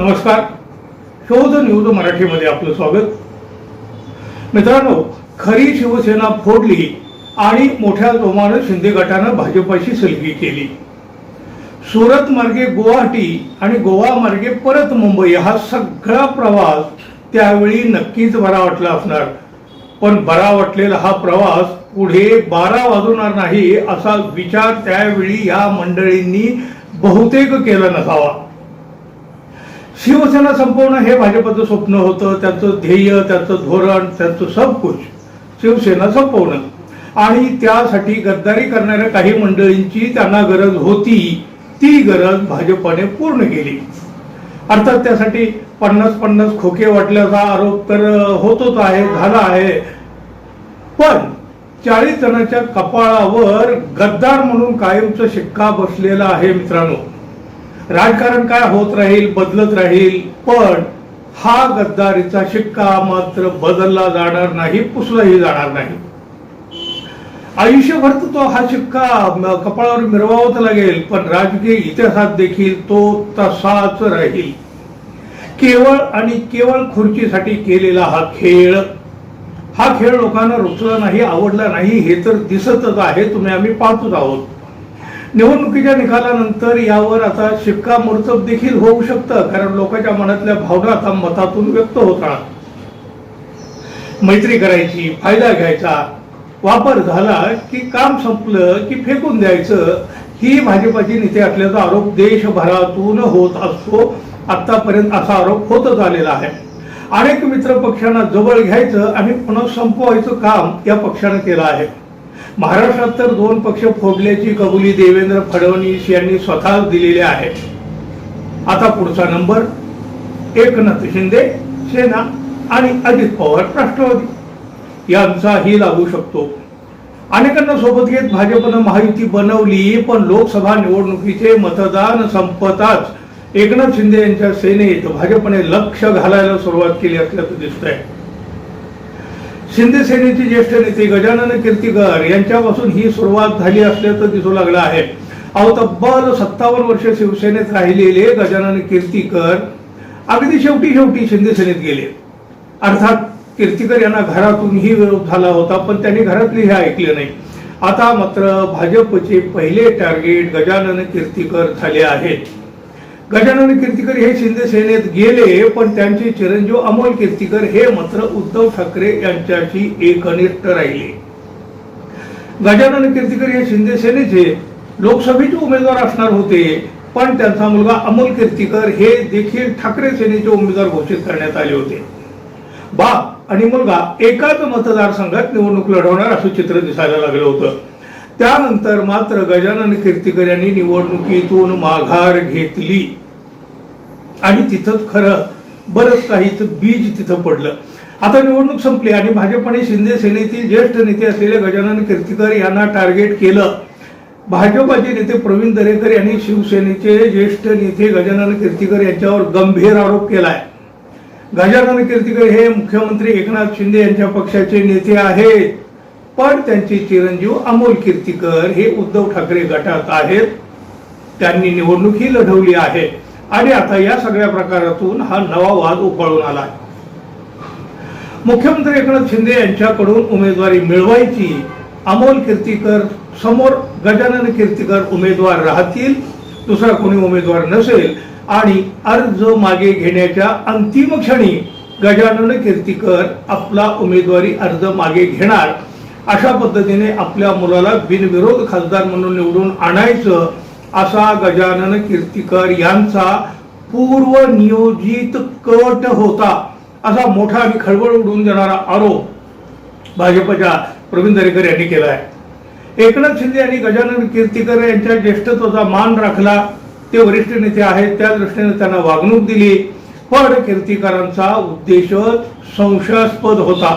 नमस्कार. शोध न्यूज मराठीमध्ये आपलं स्वागत. मित्रांनो खरी शिवसेना फोडली आणि मोठ्या जोमानं शिंदे गटानं भाजपाशी सलगी केली. सुरत मार्गे गुवाहाटी आणि गोवा मार्गे परत मुंबई हा सगळा प्रवास त्यावेळी नक्कीच बरा वाटला असणार. पण बरा वाटलेला हा प्रवास पुढे बारा वाजवणार नाही असा विचार त्यावेळी या मंडळींनी बहुतेक केला नसावा. शिवसेना संपवणं हे भाजपचं स्वप्न होतं. त्यांचं ध्येय त्यांचं धोरण त्यांचं सब कुछ शिवसेना संपवणं. आणि त्यासाठी गद्दारी करणाऱ्या काही मंडळींची त्यांना गरज होती. ती गरज भाजपने पूर्ण केली. अर्थात त्यासाठी पन्नास पन्नास खोके वाटल्याचा आरोप तर होतोच आहे झाला आहे. पण चाळीस जणांच्या कपाळावर गद्दार म्हणून कायमचा शिक्का बसलेला आहे मित्रांनो. राजकारण काय होत राहील बदलत राहील पण हा गद्दारीचा शिक्का मात्र बदलला जाणार नाही पुसलाही जाणार नाही. आयुष्यभर तर तो हा शिक्का कपाळावर मिरवावत लागेल पण राजकीय इतिहासात देखील तो तसाच राहील. केवळ आणि केवळ खुर्चीसाठी केलेला हा खेळ हा खेळ लोकांना रुचला नाही आवडला नाही हे तर दिसतच आहे तुम्ही आम्ही पाहतच आहोत. निवडणुकीच्या निकालानंतर यावर आता शिक्कामोर्तब देखील होऊ शकतं कारण लोकांच्या मनातल्या भावना आता मतातून व्यक्त होतात मैत्री करायची फायदा घ्यायचा वापर झाला की काम संपलं की फेकून द्यायचं ही भाजपाची नीती असल्याचा आरोप देशभरातून होत असतो. आतापर्यंत असा आरोप होतच आलेला आहे. अनेक मित्र पक्षांना जवळ घ्यायचं आणि पुन्हा संपवायचं काम या पक्षानं केलं आहे. महाराष्ट्रात तर दोन पक्ष फोडल्याची कबुली देवेंद्र फडणवीस यांनी स्वतः दिलेली आहे. आता पुढचा नंबर एकनाथ शिंदे सेना आणि अजित पवार राष्ट्रवादी. यांचाही लागू शकतो. अनेकांना सोबत घेत भाजपनं महायुती बनवली पण लोकसभा निवडणुकीचे मतदान संपताच एकनाथ शिंदे यांच्या सेनेत भाजपने लक्ष घालायला सुरुवात केली असल्याचं दिसतंय. शिंदे सेनेचे ज्येष्ठ नेते गजानन कीर्तीकर यांच्यापासून ही सुरुवात झाली असल्याचं दिसू लागलं आहे. अहो तब्बल सत्तावन्न वर्ष शिवसेनेत राहिलेले गजानन कीर्तीकर अगदी शेवटी शेवटी शिंदे सेनेत गेले. अर्थात कीर्तीकर यांना घरातूनही विरोध झाला होता पण त्यांनी घरातली हे ऐकले नाही. आता मात्र भाजपचे पहिले टार्गेट गजानन कीर्तिकर झाले आहेत गजानन कीर्तीकर हे शिंदे सेनेत गेले पण त्यांचे चिरंजीव अमोल कीर्तीकर हे मात्र उद्धव ठाकरे यांच्याशी एकनिष्ठ राहिले. गजानन कीर्तीकर हे शिंदे सेनेचे लोकसभेचे उमेदवार असणार होते पण त्यांचा मुलगा अमोल कीर्तीकर हे देखील ठाकरे सेनेचे उमेदवार घोषित करण्यात आले होते. बाप आणि मुलगा एकाच मतदारसंघात निवडणूक लढवणार असं चित्र दिसायला लागलं होतं. त्यानंतर मात्र गजानन कीर्तीकर यांनी निवडणुकीतून माघार घेतली. आणि तिथंच खरं बरंच काहीच बीज तिथं पडलं. आता निवडणूक संपली आणि भाजपने शिंदे सेनेतील ज्येष्ठ नेते असलेले गजानन कीर्तीकर यांना टार्गेट केलं. भाजपाचे नेते प्रवीण दरेकर यांनी शिवसेनेचे ज्येष्ठ नेते गजानन कीर्तीकर यांच्यावर गंभीर आरोप केलाय. गजानन कीर्तीकर हे मुख्यमंत्री एकनाथ शिंदे यांच्या पक्षाचे नेते आहेत. पण त्यांचे चिरंजीव अमोल कीर्तीकर हे उद्धव ठाकरे गटात आहेत. त्यांनी निवडणूक ही लढवली आहे. आणि आता या सगळ्या प्रकारातून हा नवा वाद उफाळून आला मुख्यमंत्री एकनाथ शिंदे यांच्याकडून उमेदवारी मिळवायची अमोल कीर्तीकर समोर गजानन कीर्तीकर उमेदवार राहतील दुसरा कोणी उमेदवार नसेल आणि अर्ज मागे घेण्याच्या अंतिम क्षणी गजानन कीर्तीकर आपला उमेदवारी अर्ज मागे घेणार. अशा पद्धतीने आपल्या मुलाला बिनविरोध खासदार म्हणून निवडून आणायचं असा गजानन कीर्तिकर यांचा पूर्व नियोजित कट होता. असा मोठा आणि खळबळ उडून देणारा आरोप भाजपच्या प्रवीण दरेकर यांनी केला आहे एकनाथ शिंदे आणि गजानन कीर्तिकर यांच्या ज्येष्ठत्वाचा मान राखला. ते वरिष्ठ नेते आहेत त्या दृष्टीने त्यांना वागणूक दिली. पण कीर्तिकरांचा उद्देश संशयास्पद होता.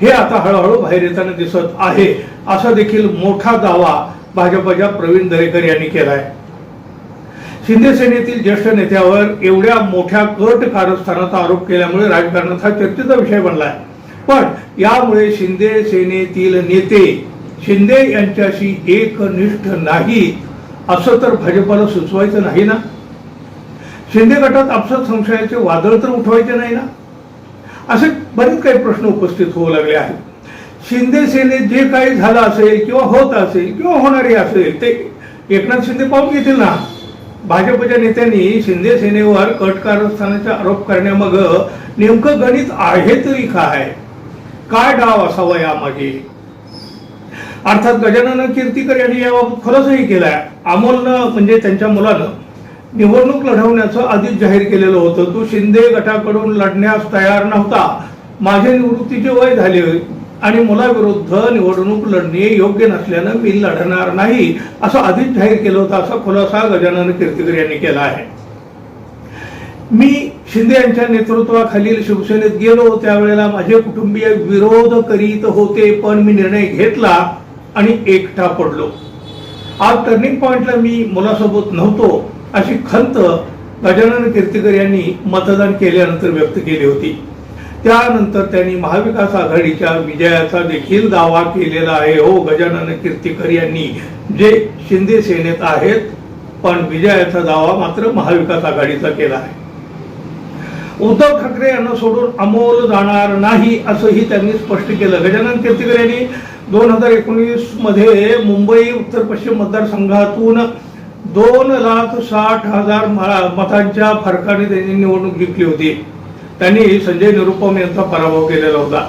हे आता हळूहळू बाहेर येताना दिसत आहे. असा देखील मोठा दावा भाजपच्या प्रवीण दरेकर यांनी केलाय. शिंदे सेनेतील ज्येष्ठ नेत्यावर एवढ्या मोठ्या कट कारस्थानाचा आरोप केल्यामुळे राजकारणात हा चर्चेचा विषय बनलाय. पण यामुळे शिंदे सेनेतील नेते शिंदे यांच्याशी एकनिष्ठ नाही असं तर भाजपाला सुचवायचं नाही ना? शिंदे गटात आपसात संशयाचे वादळ तर उठवायचे नाही ना? असे बरेच काही प्रश्न उपस्थित होऊ लागले आहेत. शिंदे सेनेत जे काही झालं असेल किंवा होत असेल किंवा होणारे असेल ते एकनाथ शिंदे पाहून घेतील ना. भाजपच्या नेत्यांनी शिंदे सेनेवर कट कारस्थानाचा आरोप करण्यामाग नेमकं गणित आहे तरी काय? काय डाव असावा यामागे? अर्थात गजानन कीर्तीकर यांनी याबाबत खरंचही केलाय. अमोलनं म्हणजे त्यांच्या मुलानं निवडणूक लढवण्याचं आधीच जाहीर केलेलं होतं. तो शिंदे गटाकडून लढण्यास तयार नव्हता. माझे निवृत्तीचे वय झाले आणि मुलाविरुद्ध निवडणूक लढणे योग्य नसल्यानं मी लढणार नाही असं आधीच जाहीर केलं होतं असा खुलासा गजानन कीर्तीकर यांनी केला आहे. मी शिंदे यांच्या नेतृत्वाखालील शिवसेनेत गेलो त्यावेळेला माझे कुटुंबीय विरोध करीत होते पण मी निर्णय घेतला आणि एकटा पडलो. आज टर्निंग पॉइंटला मी मुलासोबत नव्हतो अशी खंत गजानन कीर्तीकर यांनी मतदान केल्यानंतर व्यक्त केली होती. त्यानंतर त्यांनी महाविकास आघाडीच्या विजयाचा देखील दावा केलेला आहे. हो गजानन कीर्तीकर यांनी जे शिंदे सेनेत आहेत पण विजयाचा दावा मात्र महाविकास आघाडीचा केला आहे. उद्धव ठाकरे यांना सोडून अमोल जाणार नाही असंही त्यांनी स्पष्ट केलं. गजानन कीर्तीकर यांनी दोन हजार एकोणीसमध्ये मुंबई उत्तर पश्चिम मतदारसंघातून दोन लाख साठ हजार मतांच्या फरकाने त्यांनी निवडणूक जिंकली होती. त्यांनी संजय निरुपम यांचा पराभव केलेला होता.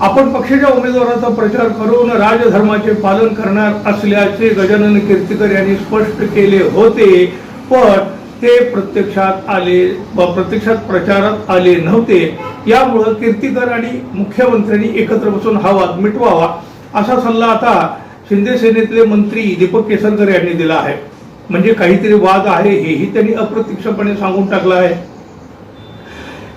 आपण पक्षाच्या उमेदवाराचा प्रचार करून राजधर्माचे पालन करणार असल्याचे गजानन कीर्तीकर यांनी स्पष्ट केले होते पण ते प्रत्यक्षात आले व प्रत्यक्षात प्रचारात आले नव्हते. यामुळं कीर्तीकर आणि मुख्यमंत्र्यांनी एकत्र बसून हा वाद मिटवावा असा सल्ला आता शिंदे सेनेतले मंत्री दीपक केसरकर यांनी दिला आहे. म्हणजे काहीतरी वाद आहे हेही त्यांनी अप्रत्यक्षपणे सांगून टाकलं आहे.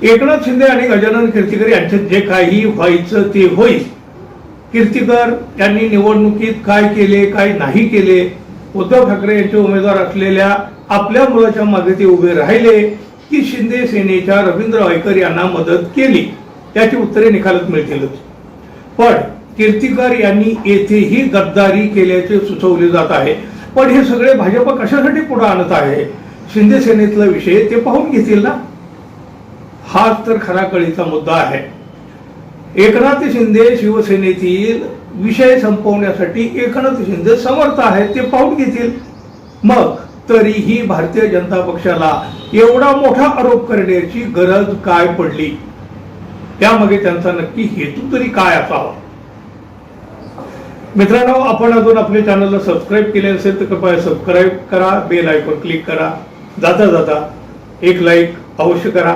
एकनाथ शिंदे आणि गजानन कीर्तीकर यांच्यात जे काही व्हायचं ते होईल. कीर्तीकर यांनी निवडणुकीत काय केले काय नाही केले? उद्धव ठाकरे यांचे उमेदवार असलेल्या आपल्या मुलाच्या मागे ते उभे राहिले की शिंदे सेनेच्या रवींद्र वायकर यांना मदत केली. त्याची उत्तरे निकालात मिळतीलच. पण कीर्तीकर यांनी येथेही गद्दारी केल्याचे सुचवले जात आहे. पण हे सगळे भाजप कशासाठी पुढे आणत आहे? शिंदे सेनेतला विषय ते पाहून घेतील ना? हाच तर खरा कळीचा मुद्दा आहे. एकनाथ शिंदे शिवसेनेतील विषय संपवण्यासाठी एकनाथ शिंदे समर्थ आहेत ते पाहून घेतील. मग तरीही भारतीय जनता पक्षाला एवढा मोठा आरोप करण्याची गरज काय पडली? त्यामागे त्यांचा नक्की हेतू तरी काय असावा? मित्रांनो आपण अजून आपल्या चॅनलला सबस्क्राईब केले असेल तर कृपया सबस्क्राईब करा बेल आयकॉन क्लिक करा. जाता जाता एक लाईक अवश्य करा.